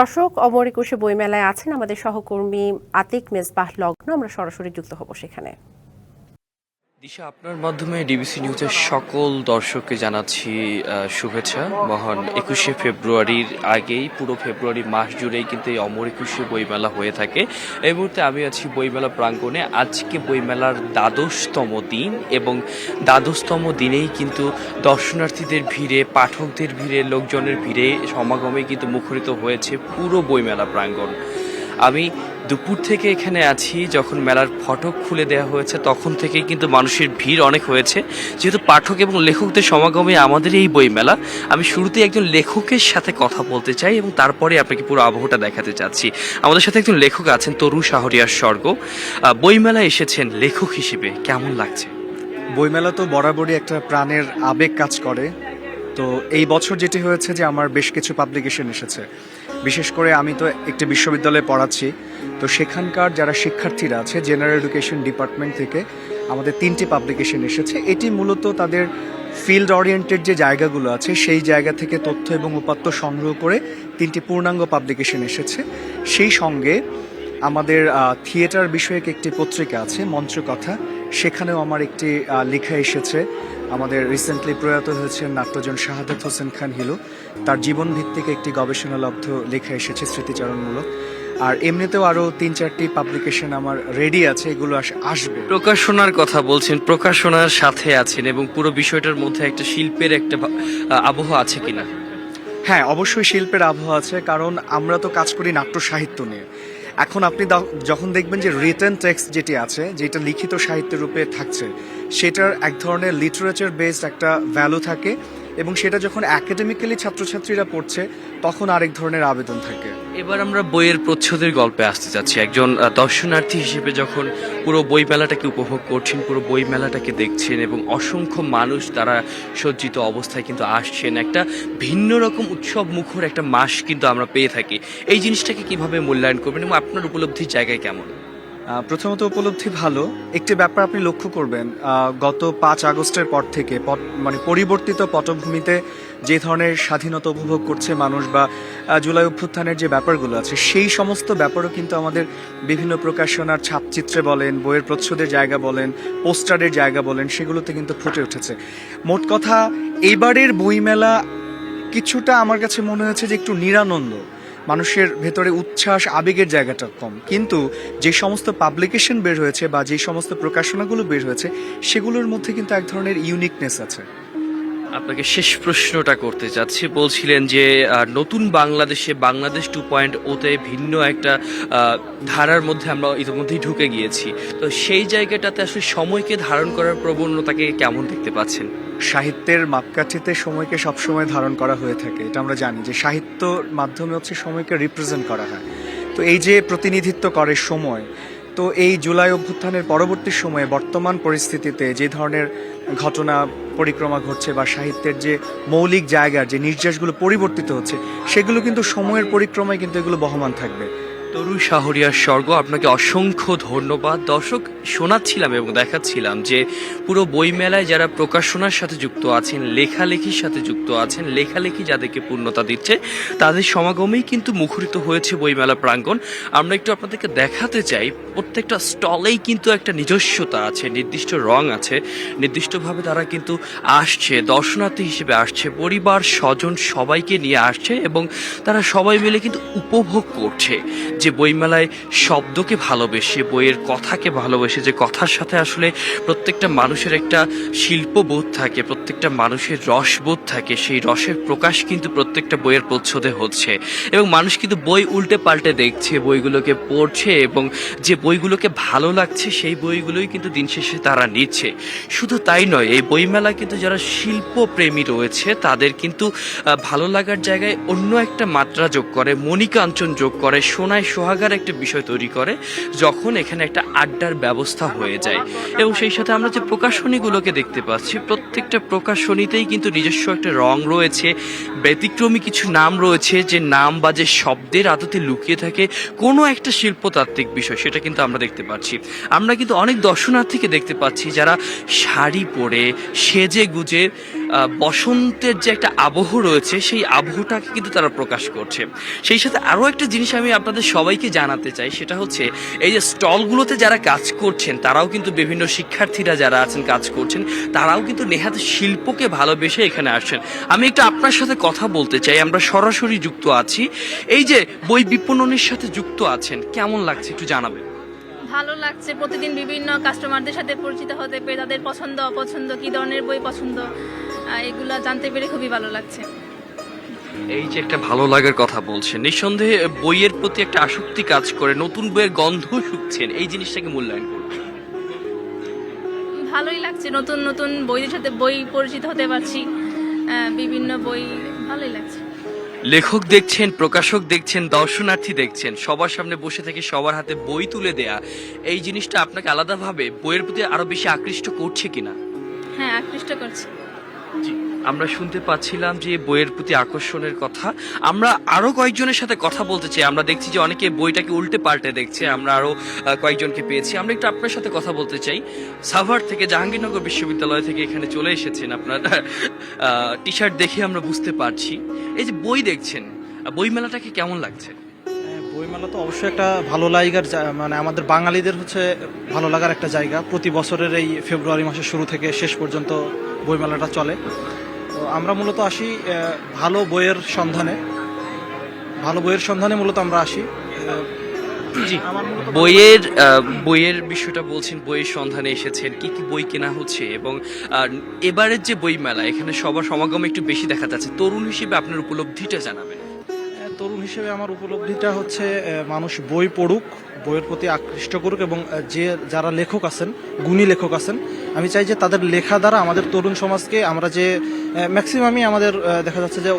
দর্শক, অমর একুশে বইমেলায় আছেন আমাদের সহকর্মী আতিক মেজবাহ লগ্ন। আমরা সরাসরি যুক্ত হব সেখানে। দিশা, আপনার মাধ্যমে ডিবিসি নিউজের সকল দর্শককে জানাচ্ছি শুভেচ্ছা। মহান একুশে ফেব্রুয়ারির আগেই, পুরো ফেব্রুয়ারি মাস জুড়েই কিন্তু এই অমর একুশে বইমেলা হয়ে থাকে। এই মুহূর্তে আমি আছি বইমেলা প্রাঙ্গণে। আজকে বইমেলার দ্বাদশতম দিন এবং দ্বাদশতম দিনেই কিন্তু দর্শনার্থীদের ভিড়ে, পাঠকদের ভিড়ে, লোকজনের ভিড়ে সমাগমে কিন্তু মুখরিত হয়েছে পুরো বইমেলা প্রাঙ্গণ। আমি দুপুর থেকে এখানে আছি যখন মেলার ফটক খুলে দেওয়া হয়েছে তখন থেকেই কিন্তু মানুষের ভিড় অনেক হয়েছে। যেহেতু পাঠক এবং লেখকদের সমাগমে আমাদের এই বইমেলা আমি শুরুতে একজন লেখকের সাথে কথা বলতে চাই এবং তারপরে আপনাকে পুরো আবহটা দেখাতে চাচ্ছি। আমাদের সাথে একজন লেখক আছেন তরু শাহরিয়ার স্বর্গ। আহ, বইমেলায় এসেছেন লেখক হিসেবে কেমন লাগছে? বইমেলা তো বরাবরই একটা প্রাণের আবেগ কাজ করে। তো এই বছর যেটি হয়েছে যে আমার বেশ কিছু পাবলিকেশন এসেছে। বিশেষ করে আমি তো একটি বিশ্ববিদ্যালয়ে পড়াচ্ছি। তো সেখানকার যারা শিক্ষার্থীরা আছে জেনারেল এডুকেশন ডিপার্টমেন্ট থেকে আমাদের তিনটি পাবলিকেশন এসেছে। এটি মূলত তাদের ফিল্ড ওরিয়েন্টেড যে জায়গাগুলো আছে, সেই জায়গা থেকে তথ্য এবং উপাত্ত সংগ্রহ করে তিনটি পূর্ণাঙ্গ পাবলিকেশন এসেছে। সেই সঙ্গে আমাদের থিয়েটার বিষয়ক একটি পত্রিকা আছে মঞ্চকথা সেখানেও আমার একটি লেখা এসেছে। আমাদের রিসেন্টলি প্রয়াত হয়েছেন নাট্যজন শাহাদত হোসেন খান হিলু। তার জীবন ভিত্তিক একটি গবেষণালব্ধ লেখা এসেছে স্মৃতিচারণমূলক। আর এমনিতেও আরও তিন চারটি পাবলিকেশন আমার রেডি আছে এগুলো আস- আসবে। প্রকাশনার কথা বলছেন প্রকাশনার সাথে আছেন এবং পুরো বিষয়টার মধ্যে একটা শিল্পের একটা আবহ আছে কিনা? হ্যাঁ অবশ্যই শিল্পের আবহাওয়া আছে কারণ আমরা তো কাজ করি নাট্য সাহিত্য নিয়ে। এখন আপনি যখন দেখবেন যে রিটার্ন টেক্সট যেটি আছে, যেটা লিখিত সাহিত্য রূপে থাকছে, সেটার এক ধরনের লিটারেচার বেসড একটা ভ্যালু থাকে। এবং সেটা যখন একাডেমিক্যালি ছাত্রছাত্রীরা পড়ছে, তখন আরেক ধরনের আবেদন থাকে। এবার আমরা বইয়ের প্রচ্ছদের গল্পে আসতে যাচ্ছি। একজন দর্শনার্থী হিসেবে যখন পুরো বই মেলাটাকে উপভোগ করছেন, পুরো বই মেলাটাকে দেখছেন এবং অসংখ্য মানুষ তারা সজ্জিত অবস্থায় কিন্তু আসছেন, একটা ভিন্ন রকম উৎসব মুখর একটা মাস কিন্তু আমরা পেয়ে থাকি। এই জিনিসটাকে কীভাবে মূল্যায়ন করবেন এবং আপনার উপলব্ধির জায়গায় কেমন? প্রথমত উপলব্ধি ভালো। একটি ব্যাপার আপনি লক্ষ্য করবেন গত পাঁচ আগস্টের পর থেকে মানে পরিবর্তিত পটভূমিতে যে ধরনের স্বাধীনতা উপভোগ করছে মানুষ বা জুলাই অভ্যুত্থানের যে ব্যাপারগুলো আছে, সেই সমস্ত ব্যাপারও কিন্তু আমাদের বিভিন্ন প্রকাশনার ছাপচিত্রে বলেন, বইয়ের প্রচ্ছদের জায়গা বলেন, পোস্টারের জায়গা বলেন, সেগুলোতে কিন্তু ফুটে উঠেছে। মোট কথা, এবারের বইমেলা কিছুটা আমার কাছে মনে হয়েছে যে একটু নিরানন্দ। মানুষের ভেতরে উচ্ছ্বাস, আবেগের জায়গাটা কম। কিন্তু যে সমস্ত পাবলিকেশন বের হয়েছে বা যে সমস্ত প্রকাশনাগুলো বের হয়েছে, সেগুলোর মধ্যে কিন্তু এক ধরনের ইউনিকনেস আছে। আপনাকে শেষ প্রশ্নটা করতে চাচ্ছি। বলছিলেন যে নতুন বাংলাদেশে বাংলাদেশ টু পয়েন্ট ওতে ভিন্ন একটা ধারার মধ্যে আমরা ইতিমধ্যেই ঢুকে গিয়েছি। তো সেই জায়গাটাতে আসলে সময়কে ধারণ করার প্রবণতাকে কেমন দেখতে পাচ্ছেন? সাহিত্যের মাপকাঠিতে সময়কে সবসময় ধারণ করা হয়ে থাকে, এটা আমরা জানি। যে সাহিত্যর মাধ্যমে হচ্ছে সময়কে রিপ্রেজেন্ট করা হয়। তো এই যে প্রতিনিধিত্ব করে সময় তো এই জুলাই অভ্যুত্থানের পরবর্তী সময়ে বর্তমান পরিস্থিতিতে যে ধরনের ঘটনা, পরিক্রমা ঘটছে বা সাহিত্যের যে মৌলিক জায়গার যে নির্যাসগুলো পরিবর্তিত হচ্ছে, সেগুলো কিন্তু সময়ের পরিক্রমায় কিন্তু এগুলো বহমান থাকবে। তরু শাহরিয়ার স্বর্গ, আপনাকে অসংখ্য ধন্যবাদ। দর্শক, শোনাচ্ছিলাম এবং দেখাচ্ছিলাম যে পুরো বইমেলায় যারা প্রকাশনার সাথে যুক্ত আছেন, লেখালেখির সাথে যুক্ত আছেন, লেখালেখি যাদেরকে পূর্ণতা দিচ্ছে, তাদের সমাগমেই কিন্তু মুখরিত হয়েছে বইমেলা প্রাঙ্গণ। আমরা একটু আপনাদেরকে দেখাতে চাই, প্রত্যেকটা স্টলেই কিন্তু একটা নিজস্বতা আছে, নির্দিষ্ট রং আছে, নির্দিষ্টভাবে তারা কিন্তু আসছে, দর্শনার্থী হিসেবে আসছে, পরিবার, স্বজন সবাইকে নিয়ে আসছে এবং তারা সবাই মিলে কিন্তু উপভোগ করছে। যে বইমেলায় শব্দকে ভালোবেসে, বইয়ের কথাকে ভালোবেসে, যে কথার সাথে আসলে প্রত্যেকটা মানুষের একটা শিল্পবোধ থাকে প্রত্যেকটা মানুষের রসবোধ থাকে, সেই রসের প্রকাশ কিন্তু প্রত্যেকটা বইয়ের প্রচ্ছদে হচ্ছে। এবং মানুষ কিন্তু বই উল্টে পাল্টে দেখছে, বইগুলোকে পড়ছে এবং যে বইগুলোকে ভালো লাগছে, সেই বইগুলোই কিন্তু দিন শেষে তারা নিচ্ছে। শুধু তাই নয়, এই বইমেলা কিন্তু যারা শিল্পপ্রেমী রয়েছে, তাদের কিন্তু ভালো লাগার জায়গায় অন্য একটা মাত্রা যোগ করে, মণিকাঞ্চন যোগ করে, সোনায় সোহাগার একটা বিষয় তৈরি করে, যখন এখানে একটা আড্ডার ব্যবস্থা হয়ে যায়। এবং সেই সাথে আমরা যে প্রকাশনীগুলোকে দেখতে পাচ্ছি, প্রত্যেকটা প্রকাশনীতেই কিন্তু নিজস্ব একটা রং রয়েছে। ব্যতিক্রমী কিছু নাম রয়েছে যে নাম বা যে শব্দের আদতে লুকিয়ে থাকে কোনো একটা শিল্পতাত্ত্বিক বিষয়, সেটা কিন্তু আমরা দেখতে পাচ্ছি। আমরা কিন্তু অনেক দর্শনার্থীকে দেখতে পাচ্ছি যারা শাড়ি পরে সেজে গুজে বসন্তের যে একটা আবহ রয়েছে, সেই আবহটাকে কিন্তু তারা প্রকাশ করছে। সেই সাথে আরও একটা জিনিস আমি আপনাদের সবাইকে জানাতে চাই, সেটা হচ্ছে এই যে স্টলগুলোতে যারা কাজ করছেন, তারাও কিন্তু বিভিন্ন শিক্ষার্থীরা যারা আছেন, কাজ করছেন, তারাও কিন্তু নেহাত শিল্পকে ভালোবেসে এখানে আসছেন। আমি একটু আপনার সাথে কথা বলতে চাই, আমরা সরাসরি যুক্ত আছি। এই যে বই বিপণনের সাথে যুক্ত আছেন, কেমন লাগছে একটু জানাবেন? ভালো লাগছে, প্রতিদিন বিভিন্ন কাস্টমারদের সাথে পরিচিত হতে পেরে, তাদের পছন্দ, অপছন্দ, কী ধরনের বই পছন্দ। এগুলা জানতে পেরে খুবই ভালো লাগছে। এই যে একটা ভালো লাগার কথা বলছেন নিঃসন্দেহে বইয়ের প্রতি একটা আসক্তি কাজ করে নতুন বইয়ের গন্ধ শুকছেন এই জিনিসটাকে মূল্যায়ন করুন। ভালোই লাগছে নতুন নতুন বইদের সাথে বই পরিচিত হতে পারছি বিভিন্ন বই ভালোই লাগছে। লেখক দেখছেন প্রকাশক দেখছেন দর্শনার্থী দেখছেন সবার সামনে বসে থেকে সবার হাতে বই তুলে দেয়া এই জিনিসটা আপনাকে আলাদাভাবে বইয়ের প্রতি আরও বেশি আকৃষ্ট করছে কিনা? হ্যাঁ আকৃষ্ট করছে। আমরা শুনতে পাচ্ছিলাম যে বইয়ের প্রতি আকর্ষণের কথা। আমরা আরও কয়েকজনের সাথে কথা বলতে চাই। আমরা দেখছি যে অনেকে বইটাকে উল্টে পাল্টে দেখছে। আমরা আরও কয়েকজনকে পেয়েছি। আমরা একটু আপনার সাথে কথা বলতে চাই। সাভার থেকে জাহাঙ্গীরনগর বিশ্ববিদ্যালয় থেকে এখানে চলে এসেছেন আপনার টি শার্ট দেখে আমরা বুঝতে পারছি। এই যে বই দেখছেন আহ, বই মেলাটাকে কেমন লাগছে? হ্যাঁ, বইমেলা তো অবশ্যই একটা ভালো লাগার মানে আমাদের বাঙালিদের হচ্ছে ভালো লাগার একটা জায়গা। প্রতি বছরের এই ফেব্রুয়ারি মাসের শুরু থেকে শেষ পর্যন্ত বইমেলাটা চলে। আমরা মূলত আসি ভালো বইয়ের সন্ধানে। ভালো বইয়ের সন্ধানে মূলত আমরা আসি। জি। বইয়ের বইয়ের বিষয়টা বলছেন বইয়ের সন্ধানে এসেছেন কি কি বই কেনা হচ্ছে এবং এবারের যে বই মেলা এখানে সবার সমাগম একটু বেশি দেখা যাচ্ছে তরুণ হিসেবে আপনার উপলব্ধিটা জানাবেন। তরুণ হিসেবে আমার উপলব্ধিটা হচ্ছে মানুষ বই পড়ুক, বইয়ের প্রতি আকৃষ্ট করুক এবং যে যারা লেখক আছেন, গুণী লেখক আছেন, আমি চাই যে তাদের লেখা দ্বারা আমাদের তরুণ সমাজকে আমরা যে ম্যাক্সিমামই আমাদের দেখা যাচ্ছে যে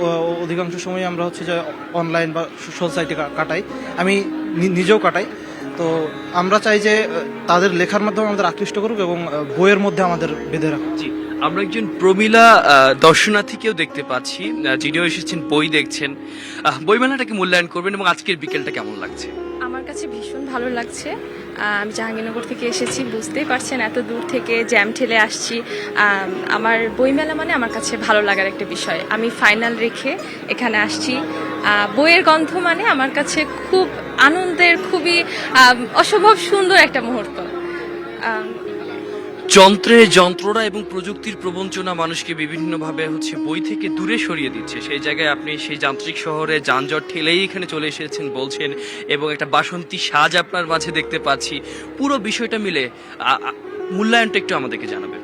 অধিকাংশ সময় আমরা হচ্ছে যে অনলাইন বা সোসাইটি সাইটে কাটাই। আমি নিজেও কাটাই। তো আমরা চাই যে তাদের লেখার মাধ্যমে আমাদের আকৃষ্ট করুক এবং বইয়ের মধ্যে আমাদের বেঁধে রাখুক। জি। আমরা একজন প্রমীলা দর্শনার্থীকেও দেখতে পাচ্ছি। যিনিও এসেছেন বই দেখছেন। বইমেলাটাকে মূল্যায়ন করবেন এবং আজকের বিকেলটা কেমন লাগছে? আমার কাছে ভীষণ ভালো লাগছে। আমি জাহাঙ্গীরনগর থেকে এসেছি বুঝতেই পারছেন এত দূর থেকে জ্যাম ঠেলে আসছি। আম, আমার বইমেলা মানে আমার কাছে ভালো লাগার একটা বিষয়। আমি ফাইনাল রেখে এখানে আসছি। বইয়ের গন্ধ মানে আমার কাছে খুব আনন্দের খুবই অসম্ভব সুন্দর একটা মুহূর্ত। আম, যন্ত্রের এবং প্রযুক্তির প্রবঞ্চনা মানুষকে বিভিন্নভাবে হচ্ছে বই থেকে দূরে সরিয়ে দিচ্ছে। সেই জায়গায় আপনি সেই যান্ত্রিক শহরে যানজট ঠেলেই এখানে চলে এসেছেন বলছেন এবং একটা বাসন্তী সাজ আপনার মাঝে দেখতে পাচ্ছি। পুরো বিষয়টা মিলে মূল্যায়নটা একটু আমাদেরকে জানাবেন।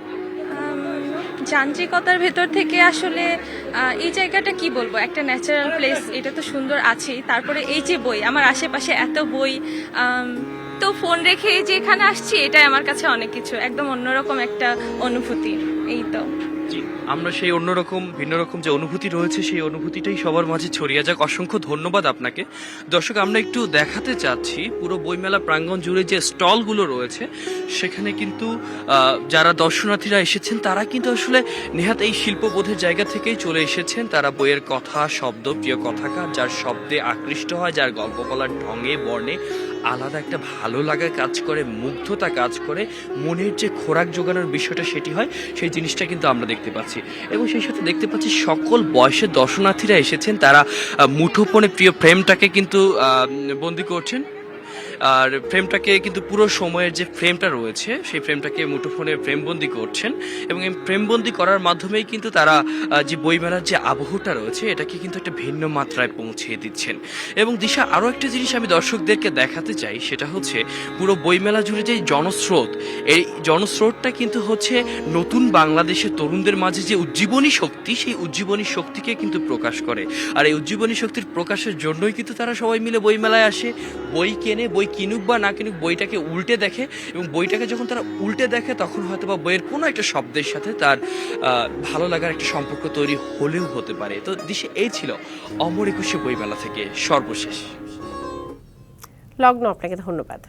যান্ত্রিকতার ভেতর থেকে আসলে এই জায়গাটা কি বলব? একটা ন্যাচারাল প্লেস এটা তো সুন্দর আছেই। তারপরে এই যে বই আমার আশেপাশে এত বই তো ফোন রেখে যে এখানে আসছি, এটাই আমার কাছে অনেক কিছু, একদম অন্যরকম একটা অনুভূতি। এই তো। আমরা সেই অন্যরকম, ভিন্ন রকম যে অনুভূতি রয়েছে, সেই অনুভূতিটাই সবার মাঝে ছড়িয়ে যাক। অসংখ্য ধন্যবাদ আপনাকে। দর্শক, আমরা একটু দেখাতে চাচ্ছি, পুরো বইমেলা প্রাঙ্গণ জুড়ে যে স্টলগুলো রয়েছে, সেখানে কিন্তু যারা দর্শনার্থীরা এসেছেন, তারা কিন্তু আসলে নেহাত এই শিল্পবোধের জায়গা থেকেই চলে এসেছেন। তারা বইয়ের কথা, শব্দ, প্রিয় কথাকার, যার শব্দে আকৃষ্ট হয়, যার গল্প বলার ঢঙে, বর্ণে আলাদা একটা ভালো লাগা কাজ করে, মুগ্ধতা কাজ করে, মনের যে খোরাক জোগানোর বিষয়টা সেটি হয়, সেই জিনিসটা কিন্তু আমরা দেখতে পাচ্ছি। এবং সেই সাথে দেখতে পাচ্ছি সকল বয়সের দর্শনার্থীরা এসেছেন, তারা মুঠোপনে প্রিয় প্রেমটাকে কিন্তু বন্দি করছেন। আর ফ্রেমটাকে কিন্তু পুরো সময়ের যে ফ্রেমটা রয়েছে, সেই ফ্রেমটাকে মুঠোফোনে ফ্রেমবন্দি করছেন এবং এই ফ্রেমবন্দি করার মাধ্যমেই কিন্তু তারা যে বইমেলার যে আবহটা রয়েছে, এটাকে কিন্তু একটা ভিন্ন মাত্রায় পৌঁছে দিচ্ছেন। এবং দিশা, আরও একটা জিনিস আমি দর্শকদেরকে দেখাতে চাই, সেটা হচ্ছে পুরো বইমেলা জুড়ে যে জনস্রোত, এই জনস্রোতটা কিন্তু হচ্ছে নতুন বাংলাদেশের তরুণদের মাঝে যে উজ্জীবনী শক্তি, সেই উজ্জীবনী শক্তিকে কিন্তু প্রকাশ করে। আর এই উজ্জীবনী শক্তির প্রকাশের জন্যই কিন্তু তারা সবাই মিলে বইমেলায় আসে। বই কেনে, বই কিনুক বা না কিনুক, বইটাকে উল্টে দেখে এবং বইটাকে যখন তারা উল্টে দেখে, তখন হয়তো বা বইয়ের কোনো একটা শব্দের সাথে তার ভালো লাগার একটা সম্পর্ক তৈরি হলেও হতে পারে। তো দিশে এই ছিল অমর একুশে বইমেলা থেকে সর্বশেষ। লগ্ন, আপনাকে ধন্যবাদ।